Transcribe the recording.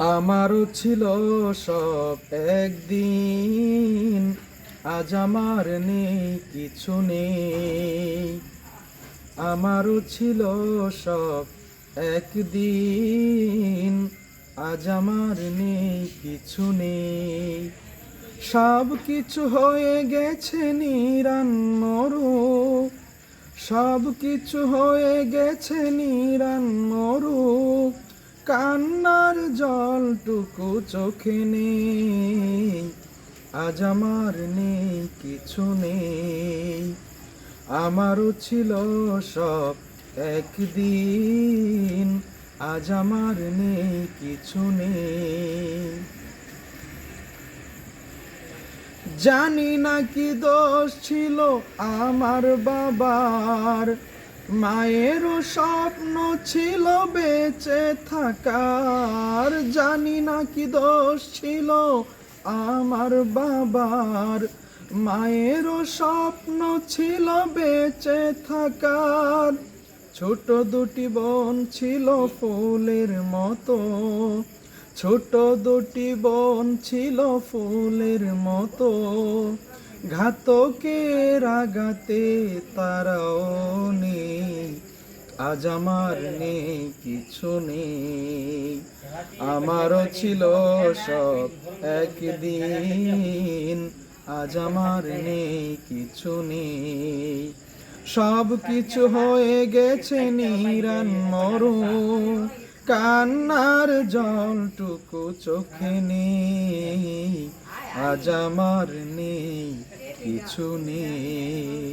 আমারও ছিল সব একদিন, আজ আমার নেই, কিছু নেই। আমারও ছিল সব একদিন, আজ আমার নেই, কিছু নেই। সব কিছু হয়ে গেছে নিরান মরু সব কিছু হয়ে গেছে নিরান মরু কান্নার জলটুকু চোখে নেই। আজ আমার নেই, কিছু নেই। আমারও ছিল সব একদিন। আজ আমার নেই, কিছু নেই। জানি না কি দোষ ছিল আমার বাবার। মায়েরও স্বপ্ন ছিল বেঁচে থাকার। জানি না কি দোষ ছিল আমার বাবার। মায়েরও স্বপ্ন ছিল বেঁচে থাকার। ছোট দুটি বোন ছিল ফুলের মতো। ছোট দুটি বন ছিল ফুলের মতো। ঘাতকের আঘাতে তারাও নেই। আজ আমার নেই, কিছু নেই। আমারও ছিল সব একদিন। আজ আমার নেই, কিছু নেই। সব কিছু হয়ে গেছে নিরান মরু। কান্নার জলটুকু চোখে নেই আজ আমার নেই কিছু নেই।